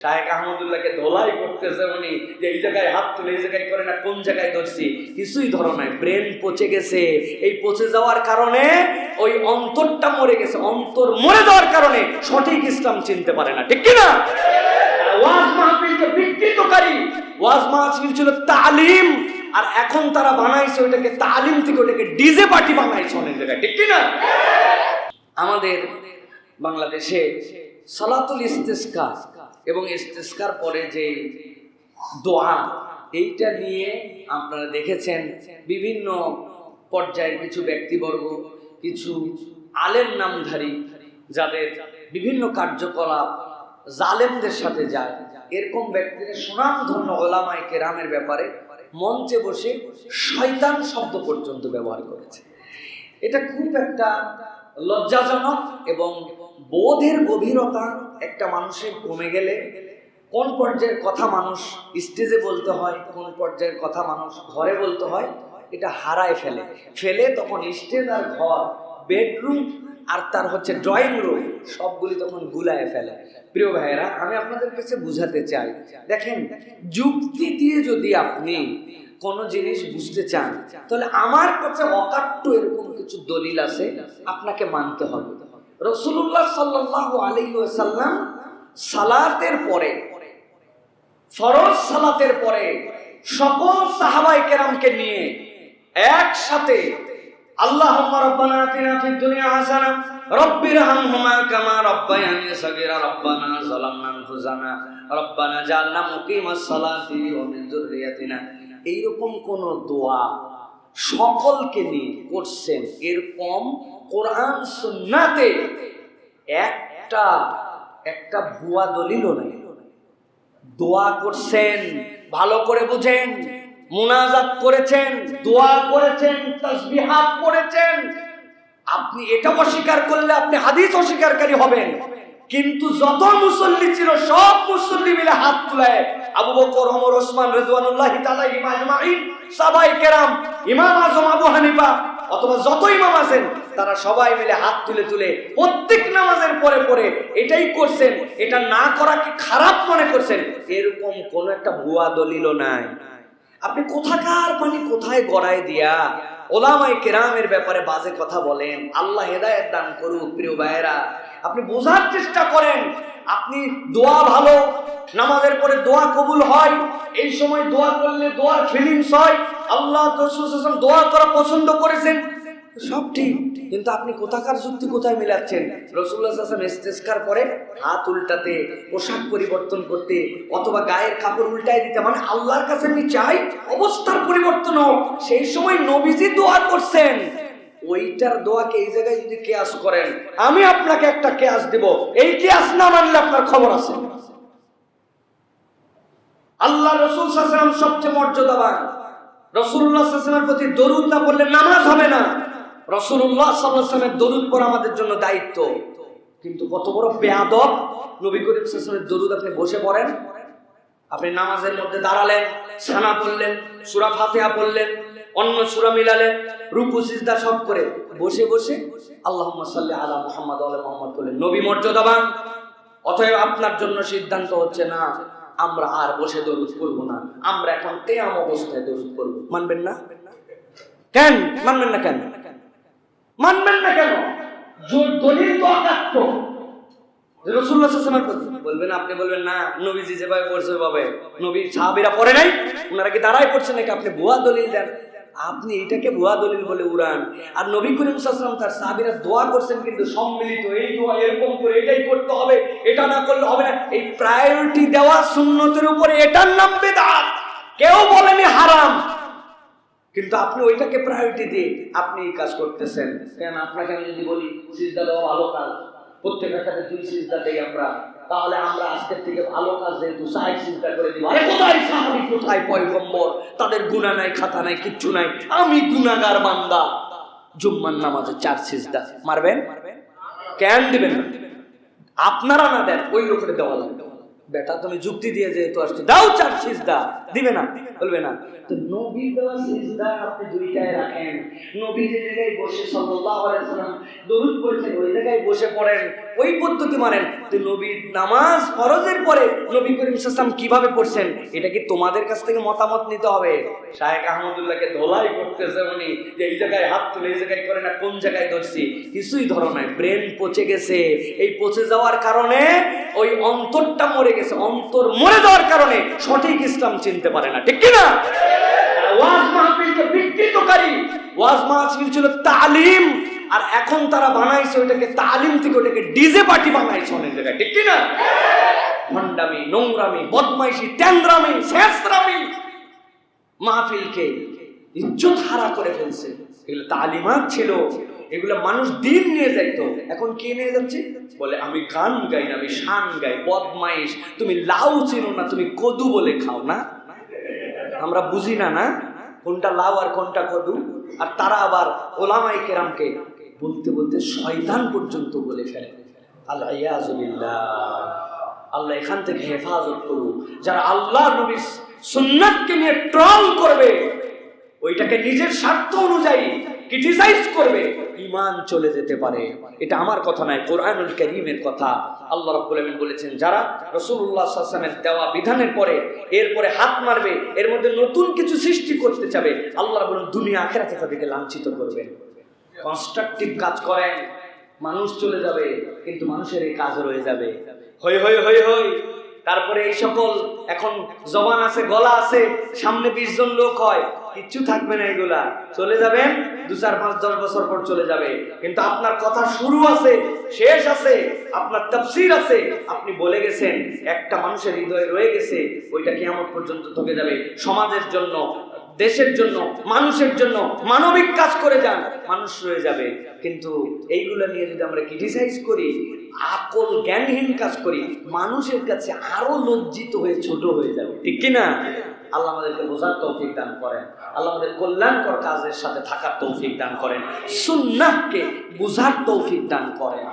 শাহেক আহমদুল্লাহকে ধোলাই করতেছে উনি যে এই জায়গায় হাত তুলে এই জায়গায় করে না কোন জায়গায় ধরছি? কিছুই ধরো নাই ব্রেন পচে গেছে। এই পচে যাওয়ার কারণে ওই অন্তরটা মরে গেছে। অন্তর মরে যাওয়ার কারণে সঠিক ইসলাম চিনতে পারে না ঠিক কি না ওয়াজ মাহফিলকে বিকৃতকারী। ওয়াজ মাহফিল ছিল তালিম আর এখন তারা বানাইছে ওইটাকে তালিম থেকে ওটাকে ডিজে পার্টি বানাইছে অনেক জায়গায় ঠিক কি না আমাদের বাংলাদেশে সালাতুল ইস্তেস্কা এবং ইস্তেস্কার পরে যে দোয়া, এইটা নিয়ে আপনারা দেখেছেন বিভিন্ন পর্যায়ের কিছু ব্যক্তিবর্গ, কিছু আলেম নামধারী যাদের বিভিন্ন কার্যকলাপ জালেমদের সাথে যায়। এরকম ব্যক্তিরা সুনামধন্য ওলামাই কেরামের ব্যাপারে মঞ্চে বসে শয়তান শব্দ পর্যন্ত ব্যবহার করেছে। এটা খুব একটা লজ্জাজনক এবং বোধের গভীরতা একটা মানুষের কমে গেলে কোন পর্যায়ের কথা মানুষ স্টেজে বলতে হয়, কোন পর্যায়ের কথা মানুষ ঘরে বলতে হয়, এটা হারায় ফেলে। ফেলে তখন স্টেজ আর ঘর, বেডরুম আর তার হচ্ছে ড্রয়িং রুম, সবগুলি তখন গুলায় ফেলে। প্রিয় ভাইয়েরা, আমি আপনাদের কাছে বুঝাতে চাই, দেখেন, যুক্তি দিয়ে যদি আপনি কোনো জিনিস বুঝতে চান, তাহলে আমার কাছে অকাট্য কিছু দলিল আছে, আপনাকে মানতে হবে। রসুল্লাহ সাল্লাহ আলাইসাল্লাম সালাতের পরে, ফরজ সালাতের পরে সকল সাহাবাই কেরামকে নিয়ে একসাথে আল্লাহ রব্বানা আতিনা ফিদ দুনিয়া হাসানা রব্বির হামহুমা কামা রব্বায়ানি রব্বানা যালামনা আনফুসানা, রব্বানা জাআলনা মুকিমাস সালাতি ওয়া মিন যুররিয়াতিনা। এইরকম কোন দোয়া সকলকে নিয়ে করছেন। এরকম কোরআন, সুন্নাতে একটা একটা ভুয়া দলিলও নেই। দোয়া করছেন, ভালো করে বুঝেন, মুনাজাত করেছেন, দোয়া করেছেন, তাসবিহাত করেছেন। আপনি এটা অস্বীকার করলে আপনি হাদিস অস্বীকারকারী হবেন। কিন্তু যত মুসল্লি ছিল, সব মুসল্লি মিলে হাত তুলায় আবু বকর, ওমর, ওসমান রিদওয়ানুল্লাহি তাআলা ইমাজমাইন সাহাবায়ে কেরাম, ইমাম আজম, আবু হানিফা, অথবা যত ইমাম আছেন, তারা সবাই মিলে হাত তুলে তুলে প্রত্যেক নামাজের পরে পরে এটাই করছেন, এটা না করা কি খারাপ মনে করছেন? এরকম কোন একটা ভুয়া দলিলও নাই। আপনি কোথাকার মানে কোথায় গড়ায় দিয়া ওলামাই কেরামের ব্যাপারে বাজে কথা বলেন, আল্লাহ হেদায়েত দান করুক, প্রিয় ভাইয়েরা। আপনি বোঝার চেষ্টা করেন, আপনি দোয়া ভালো নামাজের পরে দোয়া কবুল হয়, এই সময় দোয়া করলে দোয়ার ফিলিংস হয়। আল্লাহ রসুল দোয়া করা পছন্দ করেছেন। সব ঠিক, কিন্তু আপনি কোথাকার যুক্তি কোথায় মিলাচ্ছেন? রসুল্লাহ হাসান ইস্তেস্কার পরে হাত উল্টাতে, পোশাক পরিবর্তন করতে, অথবা গায়ের কাপড় উল্টায় দিতে মানে আল্লাহর কাছে আমি চাই অবস্থার পরিবর্তন হোক। সেই সময় নবীজি দোয়া করছেন। ওইটার দোয়াকে এই জায়গায় যদি কেয়াস করেন, আমি আপনাকে একটা কেয়াস দিব। এই কেয়াস না মানলে আপনার খবর আছে। আল্লাহ রসুল সাল্লাম সবচেয়ে মর্যাদাবান। রসুল্লাহ সাল্লামের প্রতি দরুদ না পড়লে নামাজ হবে না। রসুল্লাহ সাল্লামের দরুদ পড়া আমাদের জন্য দায়িত্ব। কিন্তু কত বড় বেয়াদব নবী করিম সাল্লামের দরুদ আপনি বসে পড়েন। আপনি নামাজের মধ্যে দাঁড়ালেন সানা পড়লেন, সুরা ফাতিহা পড়লেন, অন্য সুরা মিলালেন, রুকু, সিজদা সব করে বসে বসে আল্লাহ সাল্লি আলা মোহাম্মদ আল্লাহ মোহাম্মদ বললেন, নবী মর্যাদাবান, অতএব আপনার জন্য সিদ্ধান্ত হচ্ছে না। আমরা আর বসে দরুদ করব না। আমরা এখন কেয়াম অবস্থায় দরুদ করব মানবেন না? কেন? মানবেন না কেন? মানবেন না কেন? দলিল তো রসুল্লাহ বলবেন, আপনি বলবেন, না, নবীজি যেভাবে পড়ছে ওইভাবে নবীর সাহাবিরা পড়ে নাই? ওনারা কি দাঁড়াই পড়ছে নাকি? আপনি ভুয়া দলিল দেন। আপনি এটাকে ভুয়া দলিল বলে উড়ান। আর নবী করিম সাল্লাম তার সাহাবিরা দোয়া করছেন কিন্তু সম্মিলিত, এই দোয়া এরকম করে এটাই করতে হবে, এটা না করলে হবে না। এই প্রায়োরিটি দেওয়া সুন্নতের উপরে এটার নাম বেদাত। কেউ বলেনি হারাম। কিন্তু আপনি ওইটাকে প্রায়োরিটি দিয়ে আপনি এই কাজ করতেছেন। কেন? আপনাকে আমি যদি বলি সিজদা দেওয়া ভালো কাজ। প্রত্যেকের সাথে দুই সিজদা দেই আমরা। তাহলে আমরা আজকের থেকে ভালো কাজ যেহেতু সাহেব চিন্তা করে দিব আরে কোথায় সাহাবি? কোথায় পয়গম্বর? তাদের গুণা নাই, খাতা নাই, কিচ্ছু নাই। আমি গুনাগার বান্দা। জুম্মার নামাজে চার সিজদা। মারবেন? কেন দিবেন আপনারা না দেন, ওই লোকের দেওয়া লাগবে। বেটা, তুমি যুক্তি দিয়ে যেহেতু আসছো, দাও চার সিজদা। দিবে না, বলবে না। তো নবী দেওয়া সিজদা আপনি দুইটায় রাখেন। নবী যে জায়গায় বসে সাল্লাল্লাহু আলাইহি দরুদ পড়ছেন, ওই জায়গায় বসে পড়েন। ওই পদ্ধতি মানেন। নবীর নামাজ ফরজের পরে নবী করিম সাল্লাম কীভাবে পড়ছেন, এটা কি তোমাদের কাছ থেকে মতামত নিতে হবে? শাহেক আহমদুল্লাহকে ধোলাই করতেছে উনি, যে এই জায়গায় হাত তুলে এই জায়গায় করে না, কোন জায়গায় ধরছি? কিছুই ধরো নাই, ব্রেন পচে গেছে। এই পচে যাওয়ার কারণে ওই অন্তরটা মরে গেছে। অন্তর মরে যাওয়ার কারণে সঠিক ইসলাম চিনতে পারে না, ঠিক কি না ওয়াজ মাহফিলকে বিকৃতকারী। ওয়াজ মাহফিল ছিল তালিম আর এখন তারা বানাইছে ওইটাকে তালিম থেকে ওটাকে ডিজে পার্টি বানাইছে অনেক জায়গায়, ঠিক কি না ভণ্ডামি, নোংরামি, বদমাইশি ট্যান্দ্রামি শেষরামি মাহফিলকে ইজ্জত হারা করে ফেলছে। এগুলো তালিমাত ছিল, এগুলো মানুষ দিন নিয়ে যাইতো, এখন কে নিয়ে যাচ্ছে? বলে, আমি গান গাই না, আমি শান গাই, বদমাইশ, তুমি লাউ চিনো না, তুমি কদু বলে খাও না। আমরা বুঝি না না কোনটা লাউ আর কোনটা কদু, আর তারা আবার ওলামাই কেরামকে বলতে বলতে শয়তান পর্যন্ত বলে ফেলে। আল্লাহ আল্লাহ এখান থেকে হেফাজত করুক। যারা আল্লাহ নবীর সুন্নাতকে নিয়ে ট্রল করবে, ওইটাকে নিজের স্বার্থ অনুযায়ী ক্রিটিসাইজ করবে ইমান চলে যেতে পারে। এটা আমার কথা নয়, কোরআনুল করিমের কথা। আল্লাহ রাব্বুল আলামিন বলেছেন, যারা রাসূলুল্লাহ সাল্লাল্লাহু দেওয়া বিধানের পরে এরপরে হাত মারবে, এর মধ্যে নতুন কিছু সৃষ্টি করতে চাবে, আল্লাহ বলেন দুনিয়া আখেরাতে তাদেরকে লাঞ্ছিত করবেন। কনস্ট্রাকটিভ কাজ করেন মানুষ চলে যাবে কিন্তু মানুষের এই কাজ রয়ে যাবে। হই হই হই হই। তারপরে এই সকল এখন জবান আছে গলা আছে সামনে বিশ জন লোক হয় কিচ্ছু থাকবে না এগুলা। চলে যাবেন দু চার পাঁচ দশ বছর পর চলে যাবে। কিন্তু আপনার কথা শুরু আছে শেষ আছে আপনার তাফসীর আছে আপনি বলে গেছেন একটা মানুষের হৃদয়ে রয়ে গেছে ওইটা কেমন পর্যন্ত থেকে যাবে। সমাজের জন্য দেশের জন্য, মানুষের জন্য মানবিক কাজ করে যান, মানুষ রয়ে যাবে। কিন্তু এইগুলো নিয়ে যদি আমরা ক্রিটিসাইজ করি, আকল জ্ঞানহীন কাজ করি, মানুষের কাছে আরও লজ্জিত হয়ে ছোট হয়ে যাবে। ঠিক কি না? আল্লাহ আমাদেরকে বোঝার তৌফিক দান করেন। আল্লাহ আমাদের কল্যাণকর কাজের সাথে থাকার তৌফিক দান করেন। সুন্নাহকে বুঝার তৌফিক দান করেন।